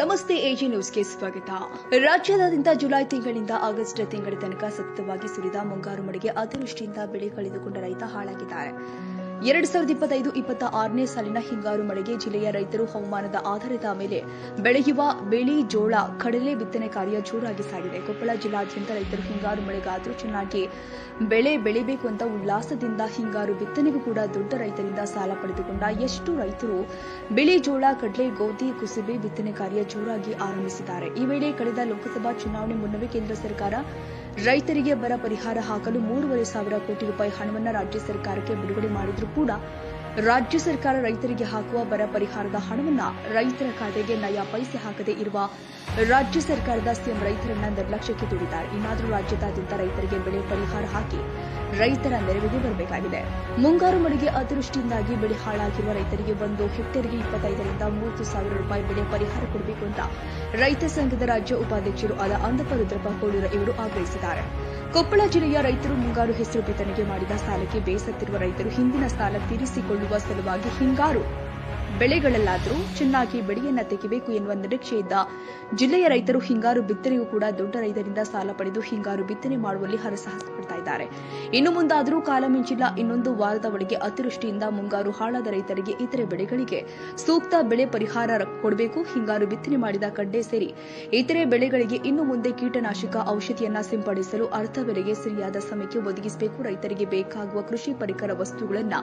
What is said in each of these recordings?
ನಮಸ್ತೆ ಎಜಿ ನ್ಯೂಸ್ಗೆ ಸ್ವಾಗತ. ರಾಜ್ಯಾದ್ಯಂತ ಜುಲೈ ತಿಂಗಳಿಂದ ಆಗಸ್ಟ್ ತಿಂಗಳ ತನಕ ಸತತವಾಗಿ ಸುರಿದ ಮುಂಗಾರು ಮಳೆಗೆ ಅತಿವೃಷ್ಟಿಯಿಂದ ಬೆಳೆ ಕಳೆದುಕೊಂಡ ರೈತ ಹಾಳಾಗಿದ್ದಾರೆ. ಎರಡ್ ಸಾವಿರದ ಇಪ್ಪತ್ತೈದು ಇಪ್ಪತ್ತ ಆರನೇ ಸಾಲಿನ ಹಿಂಗಾರು ಮಳೆಗೆ ಜಿಲ್ಲೆಯ ರೈತರು ಹವಾಮಾನದ ಆಧಾರದ ಮೇಲೆ ಬೆಳೆಯುವ ಬೆಳಿ ಜೋಳ, ಕಡಲೆ ಬಿತ್ತನೆ ಕಾರ್ಯ ಜೋರಾಗಿ ಸಾಗಿದೆ. ಕೊಪ್ಪಳ ಜಿಲ್ಲಾದ್ಯಂತ ರೈತರು ಹಿಂಗಾರು ಮಳೆಗಾದರೂ ಚೆನ್ನಾಗಿ ಬೆಳೆ ಬೆಳಿಬೇಕು ಅಂತ ಉಲ್ಲಾಸದಿಂದ ಹಿಂಗಾರು ಬಿತ್ತನೆಗೂ ಕೂಡ ದೊಡ್ಡ ರೈತರಿಂದ ಸಾಲ ಪಡೆದುಕೊಂಡ ಎಷ್ಟು ರೈತರು ಬಿಳಿ ಜೋಳ, ಕಡಲೆ, ಗೋಧಿ, ಕುಸುಬೆ ಬಿತ್ತನೆ ಕಾರ್ಯ ಜೋರಾಗಿ ಆರಂಭಿಸಿದ್ದಾರೆ. ಈ ವೇಳೆ ಕಳೆದ ಲೋಕಸಭಾ ಚುನಾವಣೆ ಮುನ್ನವೇ ಕೇಂದ್ರ ಸರ್ಕಾರ ರೈತರಿಗೆ ಬರ ಪರಿಹಾರ ಹಾಕಲು ಮೂರುವರೆ ಸಾವಿರ ಕೋಟಿ ರೂಪಾಯಿ ಹಣವನ್ನು ರಾಜ್ಯ ಸರ್ಕಾರಕ್ಕೆ ಬಿಡುಗಡೆ ಮಾಡಿದ್ರೂ ಕೂಡ ರಾಜ್ಯ ಸರ್ಕಾರ ರೈತರಿಗೆ ಹಾಕುವ ಬರ ಪರಿಹಾರದ ಹಣವನ್ನ ರೈತರ ಖಾತೆಗೆ ನಯಾ ಪೈಸೆ ಹಾಕದೇ ಇರುವ ರಾಜ್ಯ ಸರ್ಕಾರದ ಸಿಎಂ ರೈತರನ್ನ ನಿರ್ಲಕ್ಷ್ಯಕ್ಕೆ ದೂಡಿದ್ದಾರೆ. ಇನ್ನಾದರೂ ರಾಜ್ಯದಾದ್ಯಂತ ರೈತರಿಗೆ ಬೆಳೆ ಪರಿಹಾರ ಹಾಕಿ ರೈತರ ನೆರವಿಗೆ ಬರಬೇಕಾಗಿದೆ. ಮುಂಗಾರು ಮಳೆಗೆ ಅತಿವೃಷ್ಟಿಯಿಂದಾಗಿ ಬೆಳೆ ಹಾಳಾಗಿರುವ ರೈತರಿಗೆ ಒಂದು ಹೆಕ್ಟೇರ್ಗೆ ಇಪ್ಪತ್ತೈದರಿಂದ ಮೂವತ್ತು ಸಾವಿರ ರೂಪಾಯಿ ಬೆಳೆ ಪರಿಹಾರ ಕೊಡಬೇಕು ಅಂತ ರೈತ ಸಂಘದ ರಾಜ್ಯ ಉಪಾಧ್ಯಕ್ಷರು ಆದ ಅಂದಪ್ಪ ರುದ್ರಪ್ಪ ಕೋಳೂರ ಇವರು ಆಗ್ರಹಿಸಿದ್ದಾರೆ. ಕೊಪ್ಪಳ ಜಿಲ್ಲೆಯ ರೈತರು ಮುಂಗಾರು ಹೆಸರು ಬಿತ್ತನೆಗೆ ಮಾಡಿದ ಸಾಲಕ್ಕೆ ಬೇಸತ್ತಿರುವ ರೈತರು ಹಿಂದಿನ ಸಾಲ ತೀರಿಸಿಕೊಳ್ಳುವ ಸಲುವಾಗಿ ಹಿಂಗಾರು. ಬೆಳೆಗಳಲ್ಲಾದರೂ ಚೆನ್ನಾಗಿ ಬೆಳೆಯನ್ನ ತೆಗಿಬೇಕು ಎನ್ನುವ ನಿರೀಕ್ಷೆಯಿದ್ದ ಜಿಲ್ಲೆಯ ರೈತರು ಹಿಂಗಾರು ಬಿತ್ತನೆಯೂ ಕೂಡ ದೊಡ್ಡ ರೈತರಿಂದ ಸಾಲ ಪಡೆದು ಹಿಂಗಾರು ಬಿತ್ತನೆ ಮಾಡುವಲ್ಲಿ ಹರಸಾಹಸ ಪಡ್ತಾ ಇದ್ದಾರೆ. ಇನ್ನು ಮುಂದಾದರೂ ಕಾಲ ಮಿಂಚಿಲ್ಲ. ಇನ್ನೊಂದು ವಾರದ ಒಳಗೆ ಅತಿವೃಷ್ಟಿಯಿಂದ ಮುಂಗಾರು ಹಾಳಾದ ರೈತರಿಗೆ ಇತರೆ ಬೆಳೆಗಳಿಗೆ ಸೂಕ್ತ ಬೆಳೆ ಪರಿಹಾರ ಕೊಡಬೇಕು. ಹಿಂಗಾರು ಬಿತ್ತನೆ ಮಾಡಿದ ಕಡ್ಡೆ ಸೇರಿ ಇತರೆ ಬೆಳೆಗಳಿಗೆ ಇನ್ನು ಮುಂದೆ ಕೀಟನಾಶಕ ಔಷಧಿಯನ್ನ ಸಿಂಪಡಿಸಲು ಅರ್ಧ ಬೆಲೆಗೆ ಸರಿಯಾದ ಸಮಯಕ್ಕೆ ಒದಗಿಸಬೇಕು. ರೈತರಿಗೆ ಬೇಕಾಗುವ ಕೃಷಿ ಪರಿಕರ ವಸ್ತುಗಳನ್ನ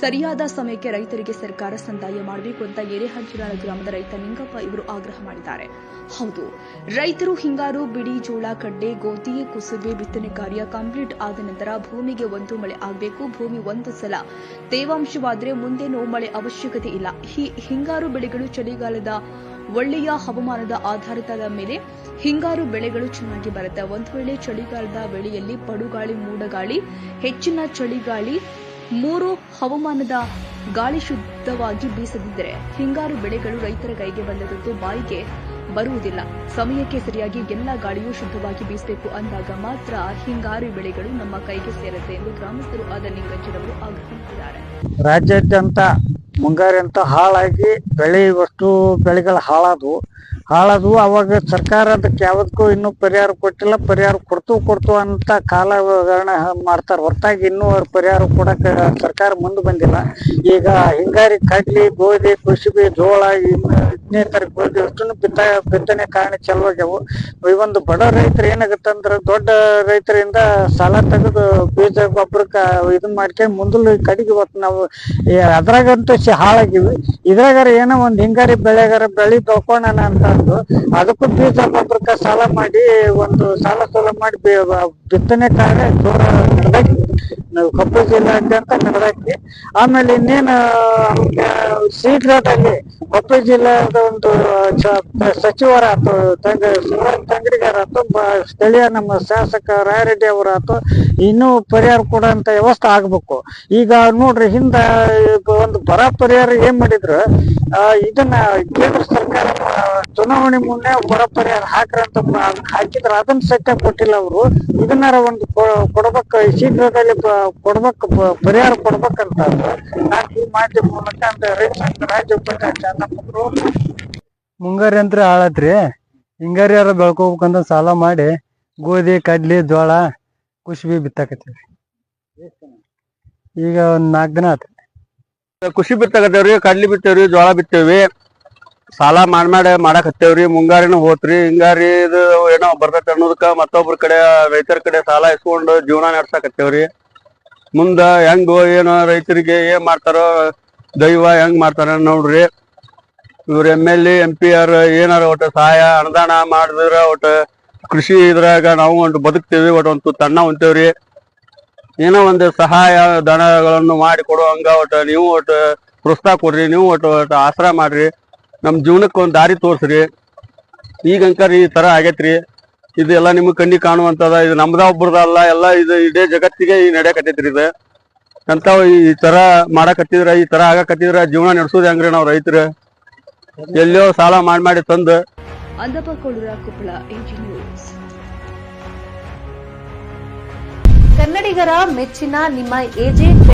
ಸರಿಯಾದ ಸಮಯಕ್ಕೆ ರೈತರಿಗೆ ಸರ್ಕಾರ ಸಂದಾಯ ಮಾಡಬೇಕು ಅಂತ ಎರೆಹಂಚಿನಾಳ ಗ್ರಾಮದ ರೈತ ನಿಂಗಪ್ಪ ಇವರು ಆಗ್ರಹ ಮಾಡಿದ್ದಾರೆ. ಹೌದು, ರೈತರು ಹಿಂಗಾರು, ಬಿಡಿ, ಜೋಳ, ಕಡ್ಡೆ, ಗೋಧಿ, ಕುಸುಬೆ ಬಿತ್ತನೆ ಕಾರ್ಯ ಕಂಪ್ಲೀಟ್ ಆದ ನಂತರ ಭೂಮಿಗೆ ಒಂದು ಮಳೆ ಆಗಬೇಕು, ಭೂಮಿ ಒಂದು ಸಲ. ತೇವಾಂಶವಾದರೆ ಮುಂದೇನೂ ಮಳೆ ಅವಶ್ಯಕತೆ ಇಲ್ಲ. ಹಿಂಗಾರು ಬೆಳೆಗಳು ಚಳಿಗಾಲದ ಒಳ್ಳೆಯ ಹವಾಮಾನದ ಆಧಾರದ ಮೇಲೆ ಹಿಂಗಾರು ಬೆಳೆಗಳು ಚೆನ್ನಾಗಿ ಬರುತ್ತೆ. ಒಂದು ವೇಳೆ ಚಳಿಗಾಲದ ಬೆಳೆಯಲ್ಲಿ ಪಡುಗಾಳಿ, ಮೂಡಗಾಳಿ, ಹೆಚ್ಚಿನ ಚಳಿಗಾಳಿ, ಮೂರು ಹವಾಮಾನದ ಗಾಳಿ ಶುದ್ಧವಾಗಿ ಬೀಸದಿದ್ದರೆ ಹಿಂಗಾರು ಬೆಳೆಗಳು ರೈತರ ಕೈಗೆ ಬಂದದ್ದು ಬಾಯಿಗೆ ಬರುವುದಿಲ್ಲ. ಸಮಯಕ್ಕೆ ಸರಿಯಾಗಿ ಎಲ್ಲ ಗಾಳಿಯೂ ಶುದ್ಧವಾಗಿ ಬೀಸಬೇಕು ಅಂದಾಗ ಮಾತ್ರ ಹಿಂಗಾರು ಬೆಳೆಗಳು ನಮ್ಮ ಕೈಗೆ ಸೇರುತ್ತೆ ಎಂದು ಗ್ರಾಮಸ್ಥರು ಆದ ಲಿಂಗಜ್ಜರವರು ಆಗ್ರಹಿಸಿದ್ದಾರೆ. ರಾಜ್ಯಾದ್ಯಂತ ಮುಂಗಾರು ಅಂತ ಹಾಳಾಗಿ ಬೆಳೆ ವಸ್ತು ಬೆಳೆಗಳು ಹಾಳಾದವು. ಹಾಳಾದವು. ಅವಾಗ ಸರ್ಕಾರ ಅದಕ್ಕೆ ಯಾವ್ದಕ್ಕೂ ಇನ್ನೂ ಪರಿಹಾರ ಕೊಟ್ಟಿಲ್ಲ. ಪರಿಹಾರ ಕೊಡ್ತು ಕೊಡ್ತು ಅಂತ ಕಾಲಹರಣ ಮಾಡ್ತಾರೆ. ಹೊರತಾಗಿ ಇನ್ನೂ ಅವ್ರ ಪರಿಹಾರ ಕೊಡಕ್ಕೆ ಸರ್ಕಾರ ಮುಂದೆ ಬಂದಿಲ್ಲ. ಈಗ ಹಿಂಗಾರಿ ಕಡ್ಲಿ, ಗೋಧಿ, ಕುಸುಬಿ, ಜೋಳ ಇನ್ನೇತರ ಗೋಧಿ ಅಷ್ಟನ್ನು ಬಿತ್ತ, ಬಿತ್ತನೆ ಕಾರಣ ಚಲುವಾಗ್ಯಾವು. ಈ ಒಂದು ಬಡ ರೈತರು ಏನಾಗತ್ತಂದ್ರ ದೊಡ್ಡ ರೈತರಿಂದ ಸಾಲ ತೆಗೆದು ಬೀಜ, ಗೊಬ್ಬರಕ್ಕ ಇದನ್ ಮಾಡ್ಕೊಂಡು ಮುಂದಲು ಕಡಿಗೆ ಇವತ್ತು ನಾವು ಅದ್ರಾಗಂತೂ ಹಾಳಾಗಿವಿ. ಇದ್ರಾಗಾರ ಏನೋ ಒಂದ್ ಹಿಂಗಾರಿ ಬೆಳೆಗಾರ ಬೆಳಿ ಬೆಳ್ಕೊಳ್ಳೋಣ ಅಂತ ಅಂದು ಅದಕ್ಕೂ ಬೀಜ ಗೊಬ್ಬರಕ್ಕೆ ಸಾಲ ಮಾಡಿ ಒಂದು ಸಾಲ ಸೋಲ ಮಾಡಿ ಬಿತ್ತನೆ ಕಾರ್ಯ ಜೋರ ನಡೆದಾಕಿ ನಾವು ಕಪ್ಪು ಜಿಲ್ಲೆ ಅಂತ ನಡೆದಾಕಿ ಆಮೇಲೆ ಇನ್ನೇನು ಶೀಘ್ರದಲ್ಲಿ ಕೊಪ್ಪಳ ಜಿಲ್ಲೆದ ಒಂದು ಸಚಿವರ ಆತು ತಂಗ ತಂಗಡಿಗಾರ ಆತು ಬ- ಸ್ಥಳೀಯ ನಮ್ಮ ಶಾಸಕ ರಾಯರೆಡ್ಡಿ ಅವರ ಆತು ಇನ್ನೂ ಪರಿಹಾರ ಕೊಡುವಂತ ವ್ಯವಸ್ಥೆ ಆಗ್ಬೇಕು. ಈಗ ನೋಡ್ರಿ, ಹಿಂದ ಒಂದು ಬರ ಪರಿಹಾರ ಏನ್ ಮಾಡಿದ್ರು ಇದನ್ನ ಕೇಂದ್ರ ಸರ್ಕಾರ ಚುನಾವಣೆ ಮುನ್ನೆ ಬರ ಪರಿಹಾರ ಹಾಕ್ರಂತ ಹಾಕಿದ್ರೆ ಅದನ್ನ ಸತ್ಯ ಕೊಟ್ಟಿಲ್ಲ ಅವರು. ಇದನ್ನಾರ ಒಂದು ಕೊಡಬೇಕು. ಶೀಘ್ರದಲ್ಲಿ ಕೊಡ್ಬೇಕು ಪರಿಹಾರ ಕೊಡ್ಬೇಕಂತ. ಈ ಮಾಧ್ಯಮ ಮೂಲಕ ಅಂತ ರಾಜ್ಯ ಉಪಾಧ್ಯಕ್ಷ ಮುಂಗಾರಿ ಅಂತ ಹಾಳತ್ರಿ. ಹಿಂಗಾರಿ ಯಾರ ಬೆಳ್ಕೋಬೇಕಂತ ಸಾಲ ಮಾಡಿ ಗೋಧಿ ಕಡ್ಲಿ ಜೋಳ ಕುಸುಬಿ ಬಿತ್ತಾಕತ್ತೀವಿ ಈಗ ಒಂದ್ ನಾಲ್ಕು ದಿನ ಆತ್ರಿ. ಖುಷಿ ಬಿತ್ತಾಕತ್ತೇವ್ರಿ ಕಡ್ಲಿ ಬಿತ್ತೇವ್ರಿ ಜೋಳ ಬಿತ್ತೇವಿ ಸಾಲ ಮಾಡ್ ಮಾಡಿ ಮಾಡಕ್ ಹತ್ತೇವ್ರಿ ಮುಂಗಾರಿನೂ ಹೋತ್ರಿ. ಹಿಂಗಾರಿ ಇದು ಏನೋ ಬರ್ತೈತೆ ಅನ್ನೋದಕ್ಕ ಮತ್ತೊಬ್ರ ಕಡೆ ರೈತರ ಕಡೆ ಸಾಲ ಇಸ್ಕೊಂಡು ಜೀವನ ನಡ್ಸಾಕತ್ತೇವ್ರಿ. ಮುಂದ ಹೆಂಗೋ ಏನೋ ರೈತರಿಗೆ ಏನ್ ಮಾಡ್ತಾರೋ ದೈವ ಹೆಂಗ್ ಮಾಡ್ತಾರ ನೋಡ್ರಿ. ಇವ್ರ M L M P R ಏನಾರ ಒಟ್ಟು ಸಹಾಯ, ಅನುದಾನ ಮಾಡಿದ್ರ ಒಟ್ಟು ಕೃಷಿ ಇದ್ರಾಗ ನಾವು ಒಂದು ಬದುಕ್ತೇವಿ, ಒಟ್ಟು ಒಂದು ತಣ್ಣ ಹೊಂತೇವ್ರಿ ಏನೋ ಒಂದು ಸಹಾಯ, ಧನಗಳನ್ನು ಮಾಡಿ ಕೊಡೋ ಹಂಗ ಒಟ್ಟು ನೀವು ಒಟ್ಟು ಪ್ರೋತ್ಸಾಹ ಕೊಡ್ರಿ, ನೀವು ಒಟ್ಟು ಒಟ್ಟು ಆಸರ ಮಾಡ್ರಿ. ನಮ್ಮ ಜೀವನಕ್ಕೆ ಒಂದು ದಾರಿ ತೋರ್ಸ್ರಿ. ಈಗಂಕರ್ ಈ ತರ ಆಗೈತ್ರಿ. ಇದೆಲ್ಲ ನಿಮ್ಗೆ ಕಣ್ಣಿಗೆ ಕಾಣುವಂತದ, ಇದು ನಮ್ದ ಒಬ್ರದ ಅಲ್ಲ, ಎಲ್ಲ ಇದು ಇದೇ ಜಗತ್ತಿಗೆ ಈ ನಡೆಯಕತ್ತೈತ್ರಿ ಇದು. ಅಂತ ಈ ತರ ಮಾಡಕತ್ತಿದ್ರ, ಈ ತರ ಆಗಕತ್ತಿದ್ರ, ಜೀವನ ನಡೆಸೋದು ಹೆಂಗ್ರಿ ನಾವ್ ರೈತರ? ಎಲ್ಲೋ ಸಾಲ ಮಾಡಿ ಮಾಡಿ ತಂದು. ಕೊಪ್ಪಳ ಎಜಿ ಕನ್ನಡಿಗರ ಮೆಚ್ಚಿನ ನಿಮ್ಮ ಎಜೆ